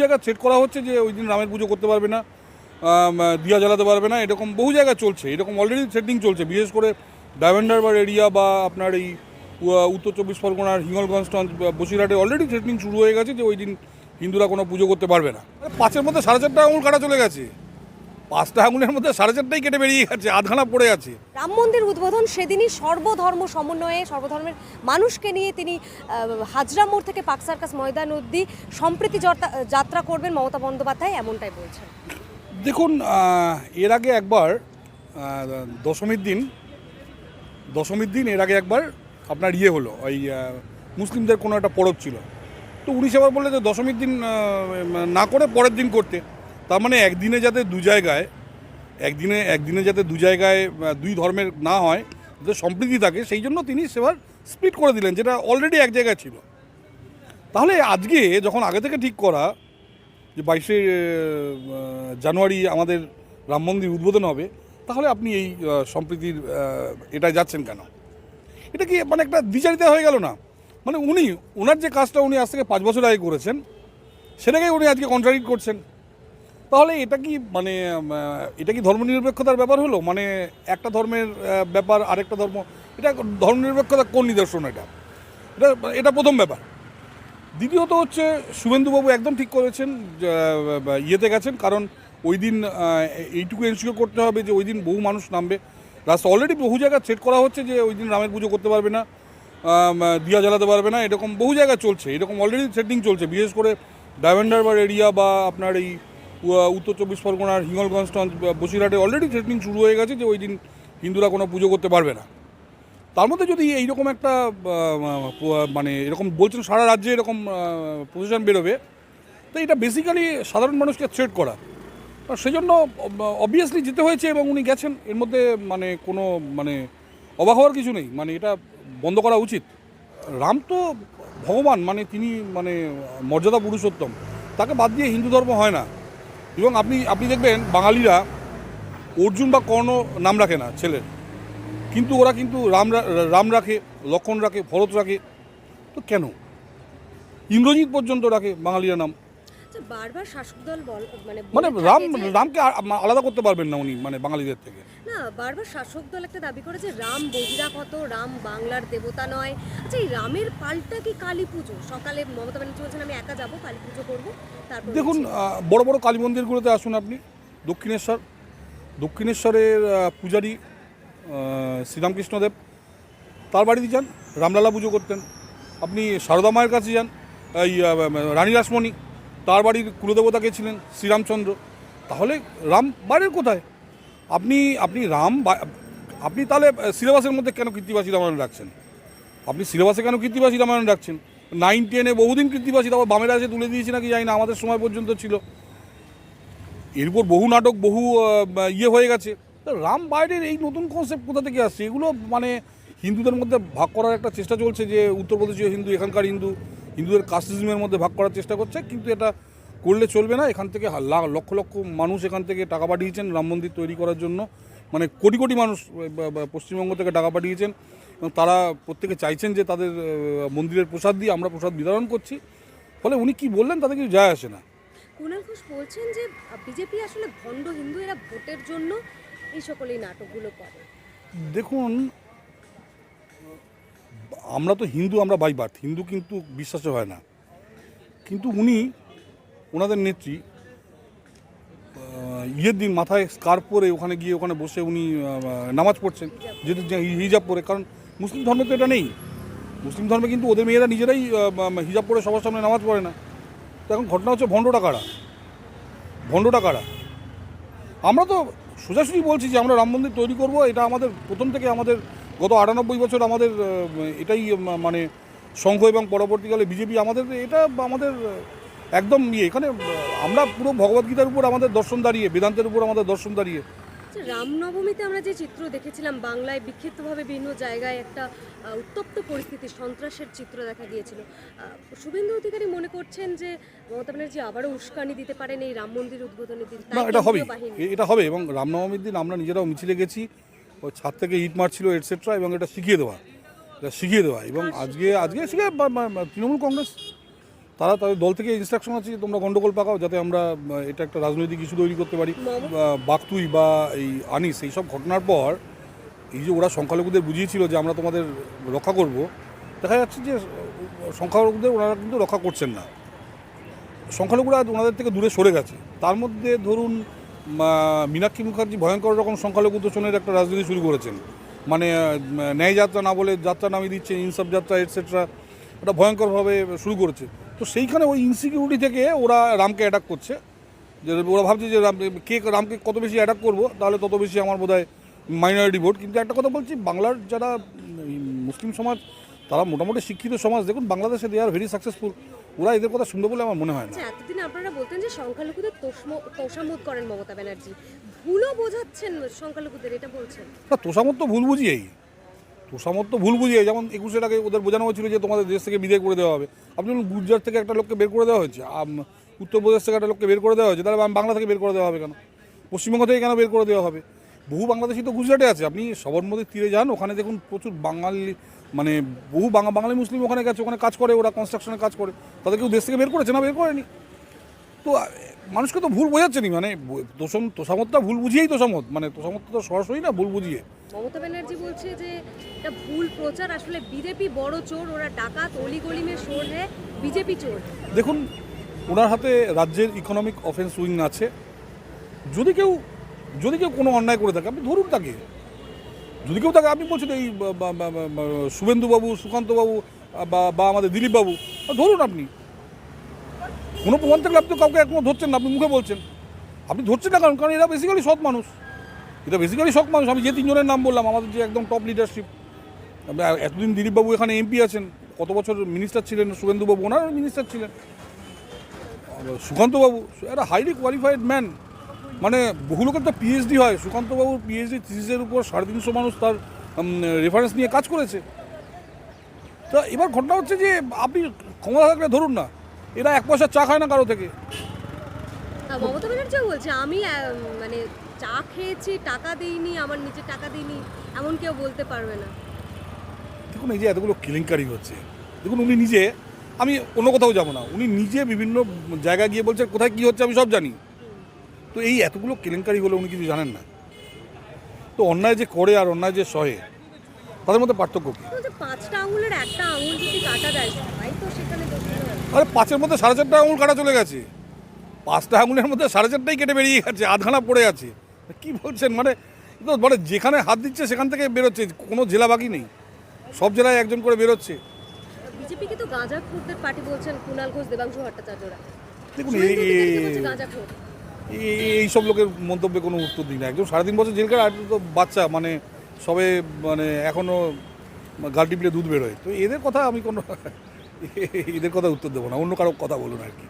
জায়গায় সেট করা হচ্ছে যে ওই দিন রামের পুজো করতে পারবে না দিয়া জ্বালাতে পারবে না, এরকম বহু জায়গায় চলছে, এরকম অলরেডি সেটিং চলছে, বিশেষ করে ডায়মন্ডারবার এরিয়া বা আপনার এই উত্তর চব্বিশ পরগনার হিঙ্গলগঞ্জ বসিরহাটে অলরেডি সেটিং শুরু হয়ে গেছে যে ওই দিন হিন্দুরা কোনো পুজো করতে পারবে না। পাঁচের মধ্যে সাড়ে চারটা আঙুল কাটা চলে গেছে। পাঁচটা আঙুলের মধ্যে সাড়ে চারটাই কেটে বেরিয়ে গেছে আধখানা পড়ে আছে। রাম মন্দির উদ্বোধন সেদিনই সর্বধর্ম সমন্বয়ে সর্বধর্মের মানুষকে নিয়ে তিনি হাজরা মোড় থেকে পাক সার্কাস ময়দান অবধি সম্প্রীতি যাত্রা- যাত্রা করবেন মমতা বন্দ্যোপাধ্যায় এমনটাই বলছেন। দেখুন এর আগে একবার দশমীর দিন দশমীর দিন এর আগে একবার আপনার ইয়ে হলো ওই মুসলিমদের কোনো একটা পরব ছিল। তো উনি সেবার বললে যে দশমীর দিন না করে পরের দিন করতে। তার মানে একদিনে যাতে দু জায়গায়, একদিনে একদিনে যাতে দু জায়গায় দুই ধর্মের না হয়, যাতে সম্প্রীতি থাকে, সেই জন্য তিনি সেবার স্প্লিট করে দিলেন, যেটা অলরেডি এক জায়গায় ছিল। তাহলে আজকে যখন আগে থেকে ঠিক করা যে বাইশে জানুয়ারি আমাদের রাম মন্দির উদ্বোধন হবে, তাহলে আপনি এই সম্প্রীতির এটায় যাচ্ছেন কেন? এটা কি মানে একটা দ্বিচারিতা হয়ে গেল না? মানে উনি ওনার যে কাজটা উনি আজ থেকে পাঁচ বছর আগে করেছেন, সেটাকেই উনি আজকে কন্ট্রাডিক্ট করছেন। তাহলে এটা কি মানে এটা কি ধর্মনিরপেক্ষতার ব্যাপার হলো? মানে একটা ধর্মের ব্যাপার, আরেকটা ধর্ম, এটা ধর্মনিরপেক্ষতার কোন নিদর্শন এটা? এটা এটা প্রথম ব্যাপার। দ্বিতীয়ত হচ্ছে, শুভেন্দুবাবু একদম ঠিক করেছেন ইয়েতে গেছেন, কারণ ওই দিন এইটুকু এনশিওর করতে হবে যে, ওই দিন বহু মানুষ নামবে। রাস্তা অলরেডি বহু জায়গায় সেট করা হচ্ছে যে, ওই দিন রামের পুজো করতে পারবে না দিয়া জ্বালাতে পারবে না, এরকম বহু জায়গায় চলছে। এরকম অলরেডি সেটিং চলছে, বিশেষ করে ডায়মন্ডারবার এরিয়া বা আপনার এই উত্তর চব্বিশ পরগনার হিঙ্গলগঞ্জ বসিরহাটে অলরেডি সেটিং শুরু হয়ে গেছে যে ওই দিন হিন্দুরা কোনো পুজো করতে পারবে না। তার মধ্যে যদি এইরকম একটা মানে এরকম বলছেন সারা রাজ্যে এরকম পজিশন বেরোবে, তো এটা বেসিক্যালি সাধারণ মানুষকে থ্রেট করা। আর সেই জন্য অবভিয়াসলি যেতে হয়েছে এবং উনি গেছেন, এর মধ্যে মানে কোনো মানে অবাক হওয়ার কিছু নেই। মানে এটা বন্ধ করা উচিত। রাম তো ভগবান মানে তিনি মানে মর্যাদা পুরুষোত্তম। তাকে বাদ দিয়ে হিন্দু ধর্ম হয় না। এবং আপনি আপনি দেখবেন বাঙালিরা অর্জুন বা কর্ণ নাম রাখে না, ছেলের। কিন্তু ওরা কিন্তু রাম রাম রাখে, লক্ষণ রাখে, ভরত রাখে। তো কেন? ইন্দ্রজিৎ পর্যন্ত রাখে বাঙালিরা নাম। বারবার শাসক দল বল মানে মানে রাম রামকে আলাদা করতে পারবেন না উনি মানে বাঙালিদের থেকে। না বারবার শাসক দল একটা দাবি করে যে রাম বহিরাগত রাম বাংলার দেবতা নয়। আচ্ছা এই রামের পাল্টা কি কালী পুজো? সকালে মমতা ব্যানার্জি বলছেন আমি একা যাব কালী পুজো করব। তারপর দেখুন বড় বড় কালী মন্দিরগুলোতে আসুন আপনি। দক্ষিণেশ্বর দক্ষিণেশ্বরের পূজারী শ্রীরামকৃষ্ণদেব। তার বাড়িতে যান রামলালা পুজো করতেন। আপনি সারদা মায়ের কাছে যান এই রানী রাসমণি। তার বাড়ির কুলদেবতা কে ছিলেন? শ্রীরামচন্দ্র। তাহলে রাম বাইরের কোথায়? আপনি আপনি রাম আপনি তাহলে সিলেবাসের মধ্যে কেন কৃত্তিবাসী রামায়ণ রাখছেন? আপনি সিলেবাসে কেন কৃত্তিবাসী রামায়ণ রাখছেন? নাইন টেনে বহুদিন কৃত্তিবাসী তারপর বামেরা এসে তুলে দিয়েছে নাকি জানি না, আমাদের সময় পর্যন্ত ছিল। এরপর বহু নাটক, বহু ইয়ে হয়ে গেছে। রাম বাইরের এই নতুন কনসেপ্ট কোথা থেকে আসছে? এগুলো মানে হিন্দুদের মধ্যে ভাগ করার একটা চেষ্টা চলছে যে উত্তরপ্রদেশীয় হিন্দু, এখানকার হিন্দু হিন্দুদের কাস্টিজমের মধ্যে ভাগ করার চেষ্টা করছে কিন্তু এটা করলে চলবে না। এখান থেকে লক্ষ লক্ষ মানুষ এখান থেকে টাকা পাঠিয়েছেন রাম মন্দির তৈরি করার জন্য। মানে কোটি কোটি মানুষ পশ্চিমবঙ্গ থেকে টাকা পাঠিয়েছেন। এবং তারা প্রত্যেকে চাইছেন যে তাদের মন্দিরের প্রসাদ দিয়ে আমরা প্রসাদ বিতরণ করছি। ফলে উনি কি বললেন তাদের কিছু যায় আসে না। কুণাল ঘোষ বলছেন যে বিজেপি আসলে ভণ্ড হিন্দু এরা ভোটের জন্য এই সকল এই নাটকগুলো করে। দেখুন আমরা তো হিন্দু, আমরা বাই বার্থ হিন্দু কিন্তু বিশ্বাসে হয় না। কিন্তু উনি, ওনাদের নেত্রী ইয়ের দিন মাথায় স্কার্ফ পরে ওখানে গিয়ে ওখানে বসে উনি নামাজ পড়ছেন, যেহেতু হিজাব পরে। কারণ মুসলিম ধর্মে তো এটা নেই। মুসলিম ধর্মে কিন্তু ওদের মেয়েরা নিজেরাই হিজাব পরে সবার সামনে নামাজ পড়ে না। তো এখন ঘটনা হচ্ছে ভণ্ডটা কারা? ভণ্ডটা কারা? আমরা তো সোজাসুজি বলছি যে আমরা রাম মন্দির তৈরি করব, এটা আমাদের, প্রথম থেকে আমাদের গত আটানব্বই বছর আমাদের এটাই মানে সংঘ এবং পরবর্তীকালে বিজেপি আমাদের এটা আমাদের একদম ইয়ে। এখানে আমরা পুরো ভগবদ্গীতার উপর আমাদের দর্শন দাঁড়িয়ে বেদান্তের উপর আমাদের দর্শন দাঁড়িয়ে। আচ্ছা, রামনবমীতে আমরা যে চিত্র দেখেছিলাম বাংলায় বিক্ষিপ্তভাবে বিভিন্ন জায়গায় একটা উত্তপ্ত পরিস্থিতি সন্ত্রাসের চিত্র দেখা গিয়েছিল শুভেন্দু অধিকারী মনে করছেন যে মমতা ব্যানার্জি আবারও উস্কানি দিতে পারেন এই রাম মন্দির উদ্বোধনের দিন এটা হবে এটা হবে এবং রামনবমীর দিন আমরা নিজেরাও মিছিলে গেছি। ওই ছাদ থেকে ইট মারছিল এটসেট্রা এবং এটা শিখিয়ে দেওয়া। এটা শিখিয়ে দেওয়া। এবং আজকে আজকে শিখে তৃণমূল কংগ্রেস। তারা তাদের দল থেকে ইনস্ট্রাকশন আছে যে তোমরা গন্ডগোল পাকাও যাতে আমরা এটা একটা রাজনৈতিক ইস্যু তৈরি করতে পারি। বাকতুই বা এই আনিস, এই সব ঘটনার পর এই যে ওরা সংখ্যালঘুদের বুঝিয়েছিল যে আমরা তোমাদের রক্ষা করব, দেখা যাচ্ছে যে সংখ্যালঘুদের ওনারা কিন্তু রক্ষা করছেন না। সংখ্যালঘুরা ওনাদের থেকে দূরে সরে গেছে। তার মধ্যে ধরুন মীনাক্ষী মুখার্জি ভয়ঙ্কর রকম সংখ্যালঘু দূষণের একটা রাজনীতি শুরু করেছেন। মানে ন্যায় যাত্রা না বলে যাত্রা নামিয়ে দিচ্ছে, ইনসাফ যাত্রা এটসেট্রা এটা ভয়ঙ্করভাবে শুরু করেছে। তো সেইখানে ওই ইনসিকিউরিটি থেকে ওরা রামকে অ্যাটাক করছে। যে ওরা ভাবছে যে রাম, কে রামকে কত বেশি অ্যাটাক করব, তাহলে তত বেশি আমার বোধ হয় মাইনরিটি ভোট কিন্তু একটা কথা বলছি, বাংলার যারা মুসলিম সমাজ তারা মোটামুটি শিক্ষিত সমাজ। দেখুন বাংলাদেশে দে আর ভেরি সাকসেসফুল ওরা এদের কথা শুনবে বলে আমার মনে হয় না। আচ্ছা এতদিন আপনারা বলতেন যে সংখ্যালঘুদের তোষম- তোষামোদ করেন মমতা ব্যানার্জি। ভুলও বোঝাচ্ছেন সংখ্যালঘুদের এটা বলছেন। না তোষামত তো ভুল বুঝিয়েই। তোষামত তো ভুল বুঝিয়ে যেমন একুশের আগে ওদের বোঝানো হয়েছিল যে তোমাদের দেশ থেকে বিদায় করে দেওয়া হবে। আপনি বলুন গুজরাট থেকে একটা লোককে বের করে দেওয়া হয়েছে। উত্তরপ্রদেশ থেকে একটা লোককে বের করে দেওয়া হয়েছে। তাহলে বাংলা থেকে বের করে দেওয়া হবে কেন? পশ্চিমবঙ্গ থেকে কেন বের করে দেওয়া হবে? বহু বাংলাদেশি তো গুজরাটে আছে। আপনি সবরমতির তীরে যান ওখানে দেখুন প্রচুর বাঙালি মানে বহু বাঙা বাঙালি মুসলিম ওখানে গেছে ওখানে কাজ করে ওরা কনস্ট্রাকশনে কাজ করে। তাদের কেউ দেশ থেকে বের করেছে না? বের করেনি। তো মানুষকে তো ভুল বোঝাচ্ছে নি মানে তোষম তোষামতটা ভুল বুঝিয়েই তোষামত মানে তোষামত তো সরাসরি না ভুল বুঝিয়ে। মমতা ব্যানার্জি বলছে যে এটা ভুল প্রচার আসলে বিজেপি বড় চোর ওরা ডাকাত মে চোর হ্যাঁ বিজেপি চোর। দেখুন ওনার হাতে রাজ্যের ইকোনমিক অফেন্স উইং আছে। যদি কেউ যদি কেউ কোনো অন্যায় করে থাকে, আপনি ধরুন তাকে। যদি কেউ তাকে, আপনি বলছেন, এই শুভেন্দুবাবু, সুকান্তবাবু বা বা আমাদের দিলীপবাবু ধরুন আপনি। কোনো প্রমাণ থাকলে আপনি কাউকে এখনও ধরছেন না, আপনি মুখে বলছেন। আপনি ধরছেন না কারণ কারণ এরা বেসিক্যালি সৎ মানুষ। এটা বেসিক্যালি সৎ মানুষ। আমি যে তিনজনের নাম বললাম, আমাদের যে একদম টপ লিডারশিপ এতদিন দিলীপবাবু এখানে এমপি আছেন। কত বছর মিনিস্টার ছিলেন? শুভেন্দুবাবু ওনার মিনিস্টার ছিলেন। সুকান্তবাবু একটা হাইলি কোয়ালিফাইড ম্যান মানে বহু লোকের তো পিএইচডি হয়। সুকান্তবাবুর পিএইচডি থিসিসের উপর সাড়ে তিনশো মানুষ তার রেফারেন্স নিয়ে কাজ করেছে। তো এবার ঘটনা হচ্ছে যে আপনি ক্ষমতা থাকলে ধরুন না এরা এক পয়সা চা খায় না কারও থেকে। মমতা ব্যানার্জিও বলছে আমি মানে চা খেয়েছি টাকা দিইনি আমার নিজে টাকা দিইনি এমন কেউ বলতে পারবে না। দেখুন এই যে এতগুলো কেলেঙ্কারি হচ্ছে। দেখুন উনি নিজে আমি অন্য কোথাও যাব না। উনি নিজে বিভিন্ন জায়গায় গিয়ে বলছেন কোথায় কী হচ্ছে আমি সব জানি। তো এই এতগুলো কেলেঙ্কারি হলে উনি কিছু জানেন না। তো অন্যায় যে করে আর অন্যায় যে সহে তাদের মধ্যে পার্থক্য কী। আরে পাঁচের মধ্যে সাড়ে চারটা আঙুল কাটা চলে গেছে। পাঁচটা আঙুলের মধ্যে সাড়ে চারটাই কেটে বেরিয়ে গেছে আধখানা পড়ে আছে। কি বলছেন? মানে মানে যেখানে হাত দিচ্ছে সেখান থেকে বেরোচ্ছে কোনো জেলা বাকি নেই। সব জেলায় একজন করে বেরোচ্ছে। বিজেপিকে তো গাঁজা খুরদের পার্টি বলছেন কুণাল ঘোষ দেবাংশু ভট্টাচার্যরা। দেখুন এই- সব লোকের মন্তব্যে কোনো উত্তর দিই না। একদম সাড়ে তিন বছর জেল আর তো বাচ্চা মানে সবে মানে এখনও গাল টিপলে দুধ বেরোয়। তো এদের কথা আমি কোনো এদের কথা উত্তর দেবো না, অন্য কারও কথা বলুন আর কি।